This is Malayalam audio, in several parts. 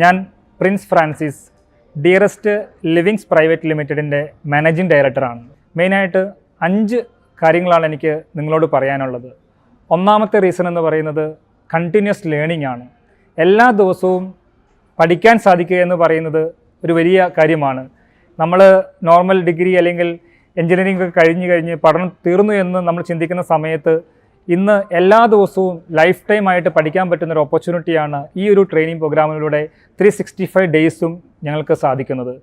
ഞാൻ Prince Francis Dearest Livings Private ലിമിറ്റഡിന്റെ മാനേജിംഗ് ഡയറക്ടറാണ്. മെയിനായിട്ട് അഞ്ച് കാര്യങ്ങളാണ് എനിക്ക് നിങ്ങളോട് പറയാനുള്ളത്. ഒന്നാമത്തെ റീസൺ എന്ന് പറയുന്നത് കണ്ടിന്യൂസ് ലേണിംഗ് ആണ്. എല്ലാ ദിവസവും പഠിക്കാൻ സാധിക്കുക എന്ന് പറയുന്നത് ഒരു വലിയ കാര്യമാണ്. നമ്മൾ നോർമൽ ഡിഗ്രി അല്ലെങ്കിൽ എൻജിനീയറിംഗ് ഒക്കെ കഴിഞ്ഞ് കഴിഞ്ഞ് പഠനം തീർന്നു എന്ന് നമ്മൾ ചിന്തിക്കുന്ന സമയത്ത് ഇന്ന് എല്ലാ ദിവസവും ലൈഫ് ടൈം ആയിട്ട് പഠിക്കാൻ പറ്റുന്ന ഒരു ഓപ്പർച്യൂണിറ്റിയാണ് ഈ ഒരു ട്രെയിനിങ് പ്രോഗ്രാമിലൂടെ ത്രീ സിക്സ്റ്റി ഫൈവ് ഡേയ്സും ഞങ്ങൾക്ക് സാധിക്കുന്നത്.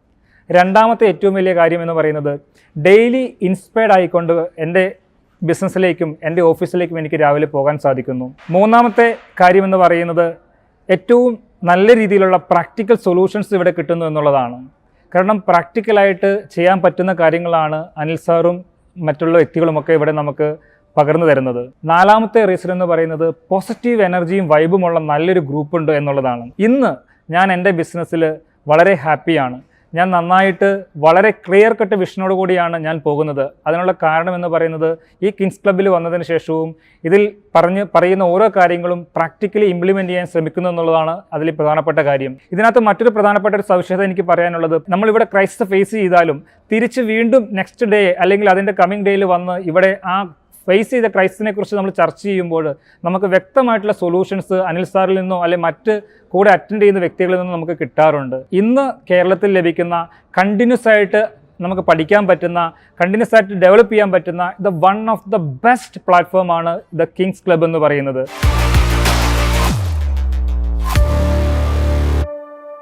രണ്ടാമത്തെ ഏറ്റവും വലിയ കാര്യം എന്ന് പറയുന്നത് ഡെയിലി ഇൻസ്പയർഡ് ആയിക്കൊണ്ട് എന്റെ ബിസിനസ്സിലേക്കും എന്റെ ഓഫീസിലേക്കും എനിക്ക് രാവിലെ പോകാൻ സാധിക്കുന്നു. മൂന്നാമത്തെ കാര്യമെന്ന് പറയുന്നത് ഏറ്റവും നല്ല രീതിയിലുള്ള പ്രാക്ടിക്കൽ സൊല്യൂഷൻസ് ഇവിടെ കിട്ടുന്നു എന്നുള്ളതാണ്. കാരണം പ്രാക്ടിക്കലായിട്ട് ചെയ്യാൻ പറ്റുന്ന കാര്യങ്ങളാണ് അനിൽ സാറും മറ്റുള്ള വ്യക്തികളുമൊക്കെ ഇവിടെ നമുക്ക് പകർന്നു തരുന്നത്. നാലാമത്തെ റീസൺ എന്ന് പറയുന്നത് പോസിറ്റീവ് എനർജിയും വൈബുമുള്ള നല്ലൊരു ഗ്രൂപ്പ് ഉണ്ട് എന്നുള്ളതാണ്. ഇന്ന് ഞാൻ എന്റെ ബിസിനസ്സിൽ വളരെ ഹാപ്പിയാണ് ഞാൻ നന്നായിട്ട് വളരെ ക്ലിയർ കട്ട് വിഷനോട് കൂടിയാണ് ഞാൻ പോകുന്നത്. അതിനുള്ള കാരണം എന്ന് പറയുന്നത് ഈ കിങ്സ് ക്ലബ്ബിൽ വന്നതിന് ശേഷവും ഇതിൽ പറഞ്ഞ് പറയുന്ന ഓരോ കാര്യങ്ങളും പ്രാക്ടിക്കലി ഇംപ്ലിമെന്റ് ചെയ്യാൻ ശ്രമിക്കുന്നു എന്നുള്ളതാണ് അതിൽ പ്രധാനപ്പെട്ട കാര്യം. ഇതിനകത്ത് മറ്റൊരു പ്രധാനപ്പെട്ട ഒരു സവിശേഷത എനിക്ക് പറയാനുള്ളത് നമ്മളിവിടെ ക്രൈസ്റ്റ് ഫേസ് ചെയ്താലും തിരിച്ച് വീണ്ടും നെക്സ്റ്റ് ഡേ അല്ലെങ്കിൽ അതിന്റെ കമ്മിങ് ഡേയിൽ വന്ന് ഇവിടെ ആ ഫേസ് ചെയ്ത ക്രൈസിസിനെ കുറിച്ച് നമ്മൾ ചർച്ച ചെയ്യുമ്പോൾ നമുക്ക് വ്യക്തമായിട്ടുള്ള സൊല്യൂഷൻസ് അനിൽ സാറിൽ നിന്നോ അല്ലെ മറ്റ് കൂടെ അറ്റൻഡ് ചെയ്യുന്ന വ്യക്തികളിൽ നിന്നും നമുക്ക് കിട്ടാറുണ്ട്. ഇന്ന് കേരളത്തിൽ ലഭിക്കുന്ന കണ്ടിന്യൂസ് ആയിട്ട് നമുക്ക് പഠിക്കാൻ പറ്റുന്ന കണ്ടിന്യൂസ് ആയിട്ട് ഡെവലപ്പ് ചെയ്യാൻ പറ്റുന്ന the one of the best പ്ലാറ്റ്ഫോമാണ് ദ കിങ്സ് ക്ലബ് എന്ന് പറയുന്നത്.